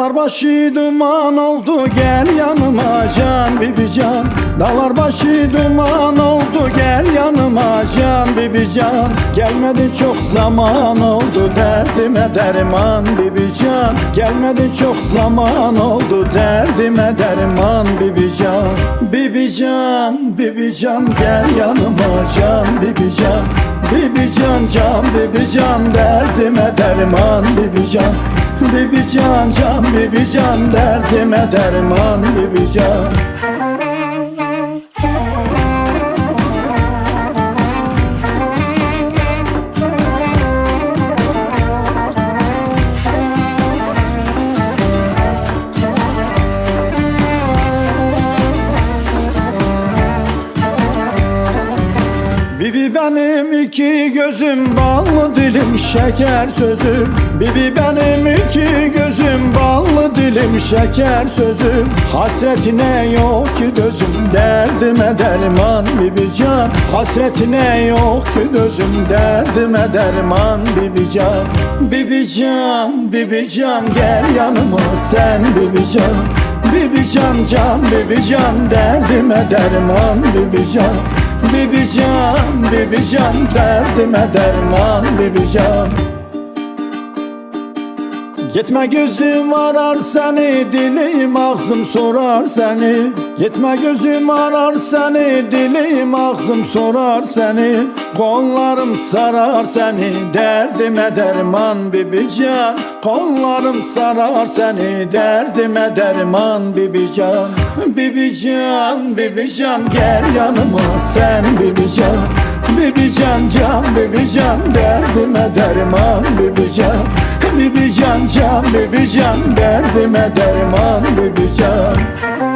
başı duman oldu gel yanıma can bibi can Dağlar başı duman oldu gel yanıma can bibi can Gelmedi çok zaman oldu derdime derman bibi can Gelmedi çok zaman oldu derdime derman bibi can Bibi can bibi can gel yanıma can bibi can Bibi can can bibi can derdime derman bibi can Bibi can can bibi can derdime derman bibi can Bibi benim iki gözüm ballı dilim şeker sözüm? Bibi benim iki gözüm ballı dilim şeker sözüm? Hasretine yok ki dözüm derdime derman bibi can. Hasretine yok ki dözüm derdime derman bibi can. Bibi can bibi can gel yanıma sen bibi can. Bibi can can bibi can derdime derman bibi can Bibi can, bibi can derdime derman bibi Gitme gözüm arar seni, dilim ağzım sorar seni. Gitme gözüm arar seni, dilim ağzım sorar seni. Kollarım sarar seni, derdime derman bibi can Kollarım sarar seni, derdime derman bibi can Bibi can, bibi can gel yanıma sen bibi can Bibi can can, bibi can derdime derman bibi can Bibi can can, bibi can derdime derman bibi can